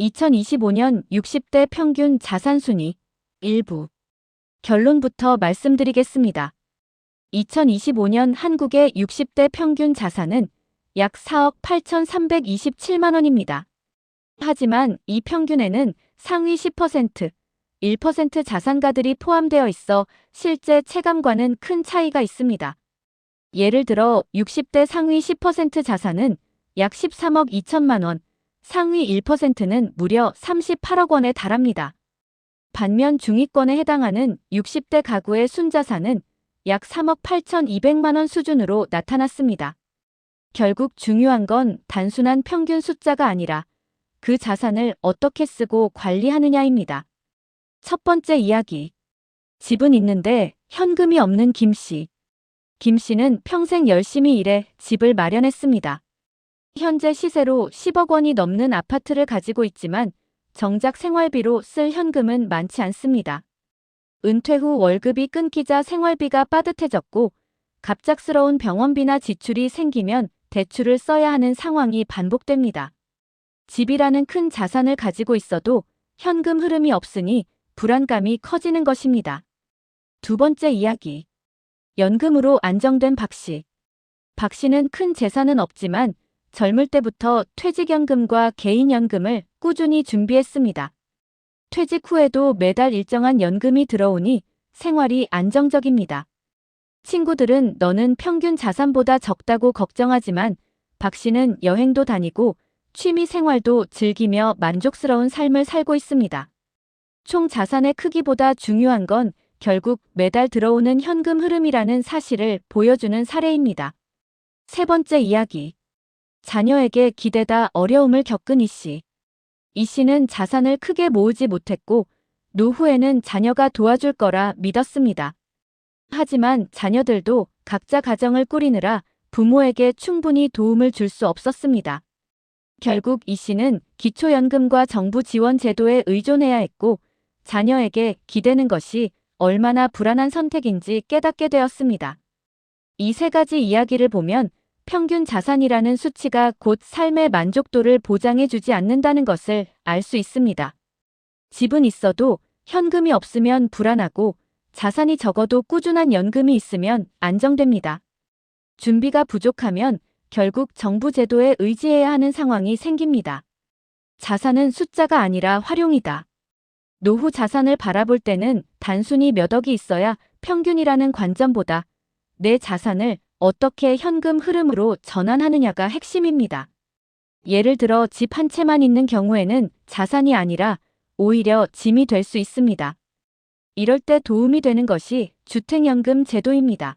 2025년 60대 평균 자산 순위 일부 결론부터 말씀드리겠습니다. 2025년 한국의 60대 평균 자산은 약 4억 8,327만 원입니다. 하지만 이 평균에는 상위 10%, 1% 자산가들이 포함되어 있어 실제 체감과는 큰 차이가 있습니다. 예를 들어 60대 상위 10% 자산은 약 13억 2천만 원, 상위 1%는 무려 38억 원에 달합니다. 반면 중위권에 해당하는 60대 가구의 순자산은 약 3억 8,200만 원 수준으로 나타났습니다. 결국 중요한 건 단순한 평균 숫자가 아니라 그 자산을 어떻게 쓰고 관리하느냐입니다. 첫 번째 이야기. 집은 있는데 현금이 없는 김 씨. 김 씨는 평생 열심히 일해 집을 마련했습니다. 현재 시세로 10억 원이 넘는 아파트를 가지고 있지만 정작 생활비로 쓸 현금은 많지 않습니다. 은퇴 후 월급이 끊기자 생활비가 빠듯해졌고 갑작스러운 병원비나 지출이 생기면 대출을 써야 하는 상황이 반복됩니다. 집이라는 큰 자산을 가지고 있어도 현금 흐름이 없으니 불안감이 커지는 것입니다. 두 번째 이야기. 연금으로 안정된 박 씨. 박 씨는 큰 재산은 없지만 젊을 때부터 퇴직연금과 개인연금을 꾸준히 준비했습니다. 퇴직 후에도 매달 일정한 연금이 들어오니 생활이 안정적입니다. 친구들은 너는 평균 자산보다 적다고 걱정하지만 박 씨는 여행도 다니고 취미 생활도 즐기며 만족스러운 삶을 살고 있습니다. 총 자산의 크기보다 중요한 건 결국 매달 들어오는 현금 흐름이라는 사실을 보여주는 사례입니다. 세 번째 이야기. 자녀에게 기대다 어려움을 겪은 이 씨. 이 씨는 자산을 크게 모으지 못했고 노후에는 자녀가 도와줄 거라 믿었습니다. 하지만 자녀들도 각자 가정을 꾸리느라 부모에게 충분히 도움을 줄 수 없었습니다. 결국 이 씨는 기초연금과 정부 지원 제도에 의존해야 했고 자녀에게 기대는 것이 얼마나 불안한 선택인지 깨닫게 되었습니다. 이 세 가지 이야기를 보면 평균 자산이라는 수치가 곧 삶의 만족도를 보장해주지 않는다는 것을 알 수 있습니다. 집은 있어도 현금이 없으면 불안하고 자산이 적어도 꾸준한 연금이 있으면 안정됩니다. 준비가 부족하면 결국 정부 제도에 의지해야 하는 상황이 생깁니다. 자산은 숫자가 아니라 활용이다. 노후 자산을 바라볼 때는 단순히 몇 억이 있어야 평균이라는 관점보다 내 자산을 어떻게 현금 흐름으로 전환하느냐가 핵심입니다. 예를 들어 집 한 채만 있는 경우에는 자산이 아니라 오히려 짐이 될 수 있습니다. 이럴 때 도움이 되는 것이 주택연금 제도입니다.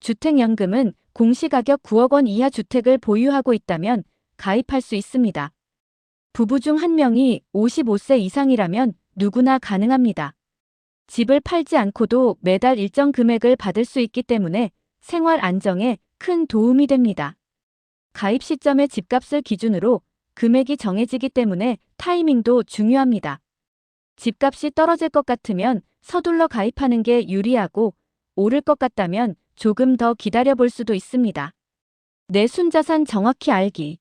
주택연금은 공시가격 9억 원 이하 주택을 보유하고 있다면 가입할 수 있습니다. 부부 중 한 명이 55세 이상이라면 누구나 가능합니다. 집을 팔지 않고도 매달 일정 금액을 받을 수 있기 때문에 생활 안정에 큰 도움이 됩니다. 가입 시점의 집값을 기준으로 금액이 정해지기 때문에 타이밍도 중요합니다. 집값이 떨어질 것 같으면 서둘러 가입하는 게 유리하고 오를 것 같다면 조금 더 기다려 볼 수도 있습니다. 내 순자산 정확히 알기.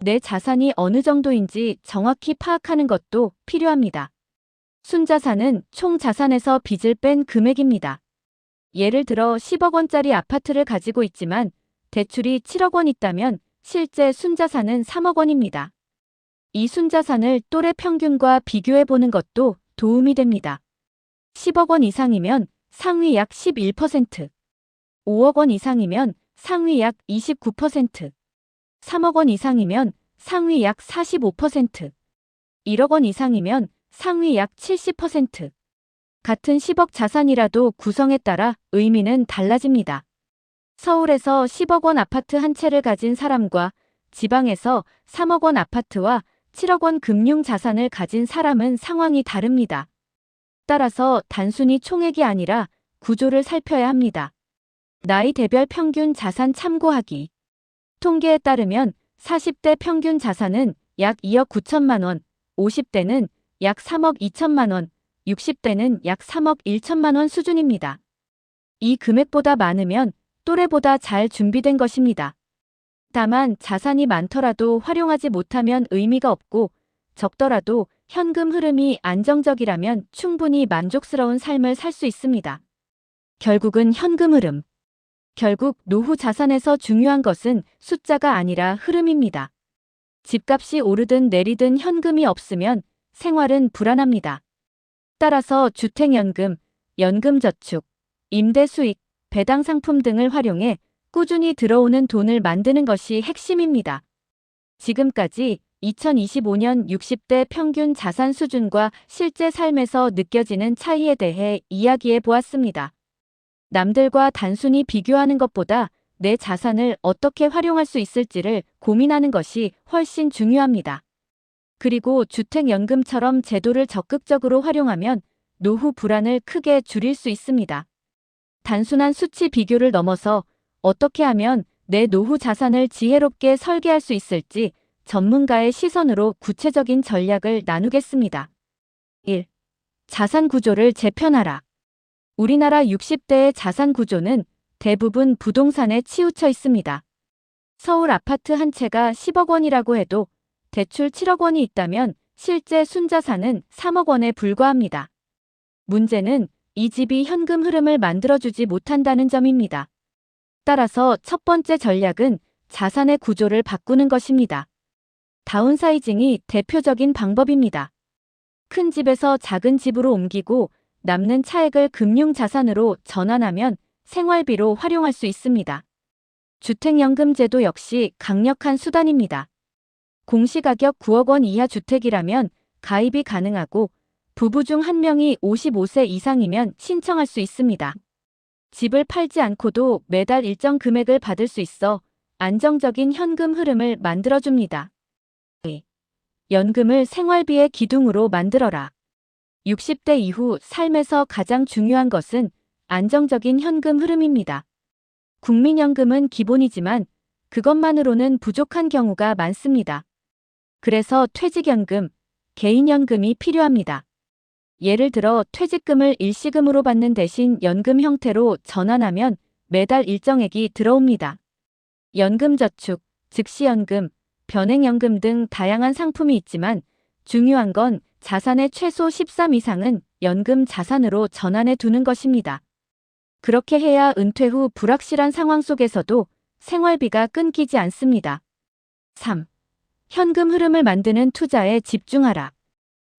내 자산이 어느 정도인지 정확히 파악하는 것도 필요합니다. 순자산은 총 자산에서 빚을 뺀 금액입니다. 예를 들어 10억 원짜리 아파트를 가지고 있지만 대출이 7억 원 있다면 실제 순자산은 3억 원입니다. 이 순자산을 또래 평균과 비교해 보는 것도 도움이 됩니다. 10억 원 이상이면 상위 약 11%, 5억 원 이상이면 상위 약 29%, 3억 원 이상이면 상위 약 45%, 1억 원 이상이면 상위 약 70%. 같은 10억 자산이라도 구성에 따라 의미는 달라집니다. 서울에서 10억 원 아파트 한 채를 가진 사람과 지방에서 3억 원 아파트와 7억 원 금융 자산을 가진 사람은 상황이 다릅니다. 따라서 단순히 총액이 아니라 구조를 살펴야 합니다. 나이 대별 평균 자산 참고하기. 통계에 따르면 40대 평균 자산은 약 2억 9천만 원, 50대는 약 3억 2천만 원, 60대는 약 3억 1천만 원 수준입니다. 이 금액보다 많으면 또래보다 잘 준비된 것입니다. 다만 자산이 많더라도 활용하지 못하면 의미가 없고 적더라도 현금 흐름이 안정적이라면 충분히 만족스러운 삶을 살 수 있습니다. 결국은 현금 흐름. 결국 노후 자산에서 중요한 것은 숫자가 아니라 흐름입니다. 집값이 오르든 내리든 현금이 없으면 생활은 불안합니다. 따라서 주택연금, 연금저축, 임대수익, 배당상품 등을 활용해 꾸준히 들어오는 돈을 만드는 것이 핵심입니다. 지금까지 2025년 60대 평균 자산 수준과 실제 삶에서 느껴지는 차이에 대해 이야기해 보았습니다. 남들과 단순히 비교하는 것보다 내 자산을 어떻게 활용할 수 있을지를 고민하는 것이 훨씬 중요합니다. 그리고 주택연금처럼 제도를 적극적으로 활용하면 노후 불안을 크게 줄일 수 있습니다. 단순한 수치 비교를 넘어서 어떻게 하면 내 노후 자산을 지혜롭게 설계할 수 있을지 전문가의 시선으로 구체적인 전략을 나누겠습니다. 1. 자산 구조를 재편하라. 우리나라 60대의 자산 구조는 대부분 부동산에 치우쳐 있습니다. 서울 아파트 한 채가 10억 원이라고 해도 대출 7억 원이 있다면 실제 순자산은 3억 원에 불과합니다. 문제는 이 집이 현금 흐름을 만들어주지 못한다는 점입니다. 따라서 첫 번째 전략은 자산의 구조를 바꾸는 것입니다. 다운사이징이 대표적인 방법입니다. 큰 집에서 작은 집으로 옮기고 남는 차액을 금융자산으로 전환하면 생활비로 활용할 수 있습니다. 주택연금제도 역시 강력한 수단입니다. 공시가격 9억 원 이하 주택이라면 가입이 가능하고 부부 중 한 명이 55세 이상이면 신청할 수 있습니다. 집을 팔지 않고도 매달 일정 금액을 받을 수 있어 안정적인 현금 흐름을 만들어줍니다. 연금을 생활비의 기둥으로 만들어라. 60대 이후 삶에서 가장 중요한 것은 안정적인 현금 흐름입니다. 국민연금은 기본이지만 그것만으로는 부족한 경우가 많습니다. 그래서 퇴직연금, 개인연금이 필요합니다. 예를 들어 퇴직금을 일시금으로 받는 대신 연금 형태로 전환하면 매달 일정액이 들어옵니다. 연금저축, 즉시연금, 변액연금 등 다양한 상품이 있지만 중요한 건 자산의 최소 13 이상은 연금 자산으로 전환해 두는 것입니다. 그렇게 해야 은퇴 후 불확실한 상황 속에서도 생활비가 끊기지 않습니다. 3. 현금 흐름을 만드는 투자에 집중하라.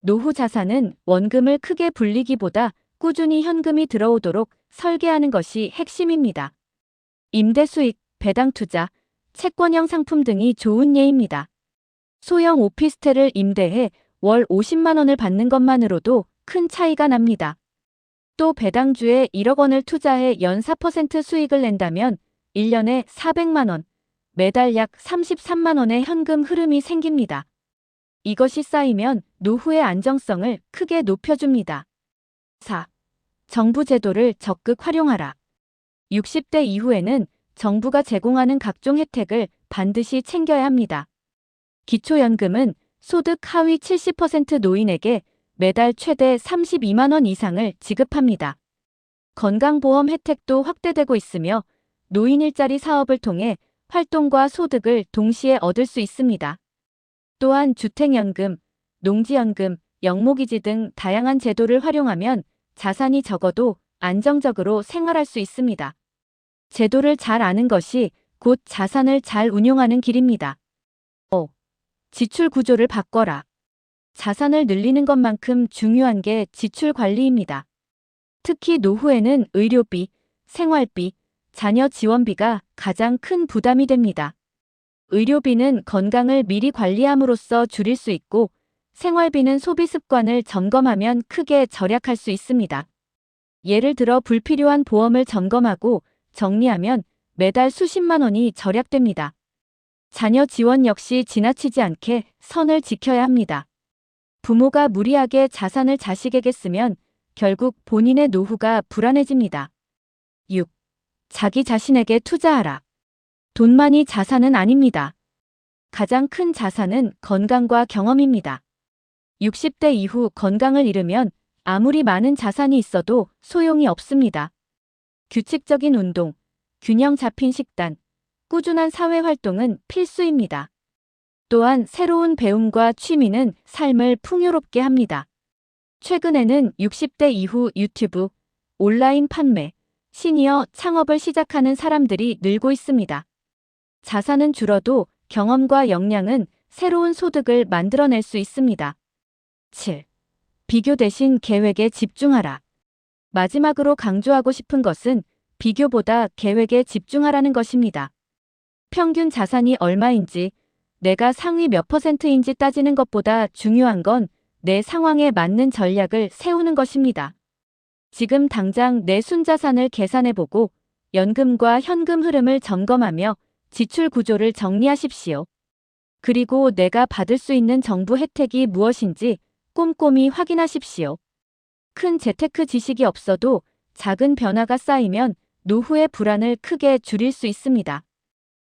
노후 자산은 원금을 크게 불리기보다 꾸준히 현금이 들어오도록 설계하는 것이 핵심입니다. 임대 수익, 배당 투자, 채권형 상품 등이 좋은 예입니다. 소형 오피스텔을 임대해 월 50만 원을 받는 것만으로도 큰 차이가 납니다. 또 배당주에 1억 원을 투자해 연 4% 수익을 낸다면 1년에 400만 원, 매달 약 33만 원의 현금 흐름이 생깁니다. 이것이 쌓이면 노후의 안정성을 크게 높여줍니다. 4. 정부 제도를 적극 활용하라. 60대 이후에는 정부가 제공하는 각종 혜택을 반드시 챙겨야 합니다. 기초연금은 소득 하위 70% 노인에게 매달 최대 32만 원 이상을 지급합니다. 건강보험 혜택도 확대되고 있으며 노인 일자리 사업을 통해 활동과 소득을 동시에 얻을 수 있습니다. 또한 주택연금, 농지연금, 영목이지 등 다양한 제도를 활용하면 자산이 적어도 안정적으로 생활할 수 있습니다. 제도를 잘 아는 것이 곧 자산을 잘 운용하는 길입니다. 5. 지출 구조를 바꿔라. 자산을 늘리는 것만큼 중요한 게 지출 관리입니다. 특히 노후에는 의료비, 생활비, 자녀 지원비가 가장 큰 부담이 됩니다. 의료비는 건강을 미리 관리함으로써 줄일 수 있고 생활비는 소비 습관을 점검하면 크게 절약할 수 있습니다. 예를 들어 불필요한 보험을 점검하고 정리하면 매달 수십만 원이 절약됩니다. 자녀 지원 역시 지나치지 않게 선을 지켜야 합니다. 부모가 무리하게 자산을 자식에게 쓰면 결국 본인의 노후가 불안해집니다. 6. 자기 자신에게 투자하라. 돈만이 자산은 아닙니다. 가장 큰 자산은 건강과 경험입니다. 60대 이후 건강을 잃으면 아무리 많은 자산이 있어도 소용이 없습니다. 규칙적인 운동, 균형 잡힌 식단, 꾸준한 사회 활동은 필수입니다. 또한 새로운 배움과 취미는 삶을 풍요롭게 합니다. 최근에는 60대 이후 유튜브, 온라인 판매, 시니어 창업을 시작하는 사람들이 늘고 있습니다. 자산은 줄어도 경험과 역량은 새로운 소득을 만들어낼 수 있습니다. 7. 비교 대신 계획에 집중하라. 마지막으로 강조하고 싶은 것은 비교보다 계획에 집중하라는 것입니다. 평균 자산이 얼마인지, 내가 상위 몇 퍼센트인지 따지는 것보다 중요한 건 내 상황에 맞는 전략을 세우는 것입니다. 지금 당장 내 순자산을 계산해보고 연금과 현금 흐름을 점검하며 지출 구조를 정리하십시오. 그리고 내가 받을 수 있는 정부 혜택이 무엇인지 꼼꼼히 확인하십시오. 큰 재테크 지식이 없어도 작은 변화가 쌓이면 노후의 불안을 크게 줄일 수 있습니다.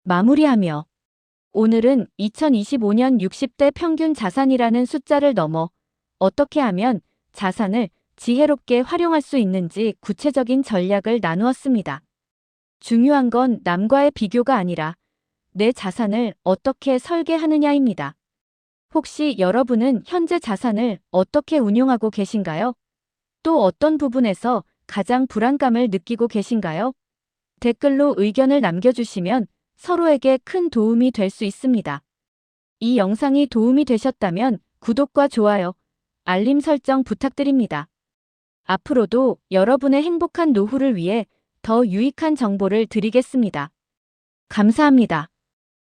마무리하며 오늘은 2025년 60대 평균 자산이라는 숫자를 넘어 어떻게 하면 자산을 지혜롭게 활용할 수 있는지 구체적인 전략을 나누었습니다. 중요한 건 남과의 비교가 아니라 내 자산을 어떻게 설계하느냐입니다. 혹시 여러분은 현재 자산을 어떻게 운용하고 계신가요? 또 어떤 부분에서 가장 불안감을 느끼고 계신가요? 댓글로 의견을 남겨주시면 서로에게 큰 도움이 될 수 있습니다. 이 영상이 도움이 되셨다면 구독과 좋아요, 알림 설정 부탁드립니다. 앞으로도 여러분의 행복한 노후를 위해 더 유익한 정보를 드리겠습니다. 감사합니다.